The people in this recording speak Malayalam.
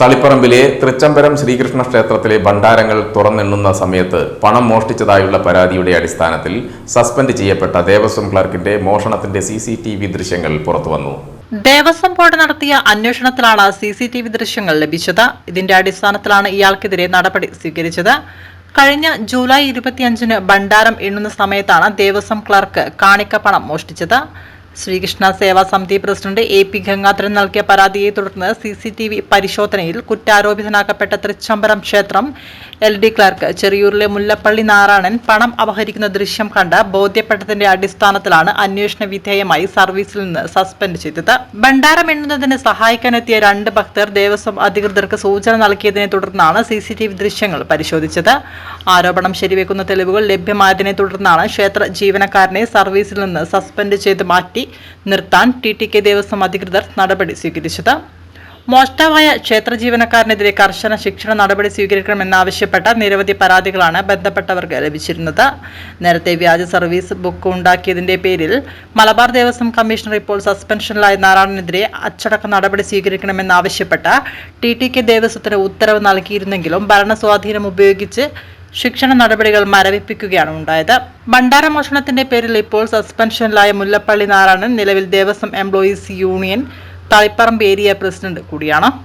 തളിപ്പറമ്പിലെ തൃച്ചംബരം ശ്രീകൃഷ്ണ ക്ഷേത്രത്തിലെ ഭണ്ഡാരങ്ങൾ തുറന്നെണ്ണുന്ന സമയത്ത് പണം മോഷ്ടിച്ചതായുള്ള പരാതിയുടെ അടിസ്ഥാനത്തിൽ സസ്പെൻഡ് ചെയ്യപ്പെട്ട ദേവസ്വം ക്ലർക്കിന്റെ മോഷണത്തിന്റെ സി സി ടി വി ദൃശ്യങ്ങൾ പുറത്തുവന്നു. ദേവസ്വം ബോർഡ് നടത്തിയ അന്വേഷണത്തിലാണ് സി സി ടി വി ദൃശ്യങ്ങൾ ലഭിച്ചത്. ഇതിന്റെ അടിസ്ഥാനത്തിലാണ് ഇയാൾക്കെതിരെ നടപടി സ്വീകരിച്ചത്. കഴിഞ്ഞ ജൂലൈ ഇരുപത്തിയഞ്ചിന് ഭണ്ഡാരം എണ്ണുന്ന സമയത്താണ് ദേവസ്വം ക്ലർക്ക് കാണിക്കപ്പണം മോഷ്ടിച്ചത്. ശ്രീകൃഷ്ണ സേവാ സമിതി പ്രസിഡന്റ് എ പി ഗംഗാധരൻ നൽകിയ പരാതിയെ തുടർന്ന് സി സി ടി വി പരിശോധനയിൽ കുറ്റാരോപിതനാക്കപ്പെട്ട തൃച്ചംബരം ക്ഷേത്രം എൽ ഡി ക്ലർക്ക് ചെറിയൂരിലെ മുല്ലപ്പള്ളി നാരായണൻ പണം അപഹരിക്കുന്ന ദൃശ്യം കണ്ട് ബോധ്യപ്പെട്ടതിന്റെ അടിസ്ഥാനത്തിലാണ് അന്വേഷണ വിധേയമായി സർവീസിൽ നിന്ന് സസ്പെൻഡ് ചെയ്തത്. ഭണ്ഡാരം എണ്ണുന്നതിന് സഹായിക്കാനെത്തിയ രണ്ട് ഭക്തർ ദേവസ്വം അധികൃതർക്ക് സൂചന നൽകിയതിനെ തുടർന്നാണ് സി സി ടി വി ദൃശ്യങ്ങൾ പരിശോധിച്ചത്. ആരോപണം ശരിവെക്കുന്ന തെളിവുകൾ ലഭ്യമായതിനെ തുടർന്നാണ് ക്ഷേത്ര ജീവനക്കാരനെ സർവീസിൽ നിന്ന് സസ്പെൻഡ് ചെയ്ത് മാറ്റി നിർത്താൻ ടി ടി കെ ദേവസ്വം അധികൃതർ നടപടി സ്വീകരിച്ചത്. മോഷ്ടാവായ ക്ഷേത്ര ജീവനക്കാരനെതിരെ കർശന ശിക്ഷണ നടപടി സ്വീകരിക്കണമെന്നാവശ്യപ്പെട്ട നിരവധി പരാതികളാണ് ബന്ധപ്പെട്ടവർക്ക് ലഭിച്ചിരുന്നത്. നേരത്തെ വ്യാജ സർവീസ് ബുക്ക് ഉണ്ടാക്കിയതിന്റെ പേരിൽ മലബാർ ദേവസ്വം കമ്മീഷണർ ഇപ്പോൾ സസ്പെൻഷനിലായ നാരായണനെതിരെ അച്ചടക്ക നടപടി സ്വീകരിക്കണമെന്നാവശ്യപ്പെട്ട ടി ടി കെ ദേവസ്വത്തിന് ഉത്തരവ് നൽകിയിരുന്നെങ്കിലും ഭരണസ്വാധീനം ഉപയോഗിച്ച് ശിക്ഷണ നടപടികൾ മരവിപ്പിക്കുകയാണ് ഉണ്ടായത്. ഭണ്ഡാര മോഷണത്തിന്റെ പേരിൽ ഇപ്പോൾ സസ്പെൻഷനിലായ മുല്ലപ്പള്ളി നാരായണൻ നിലവിൽ Devaswom employees union Taliparamba area president കൂടിയാണ്.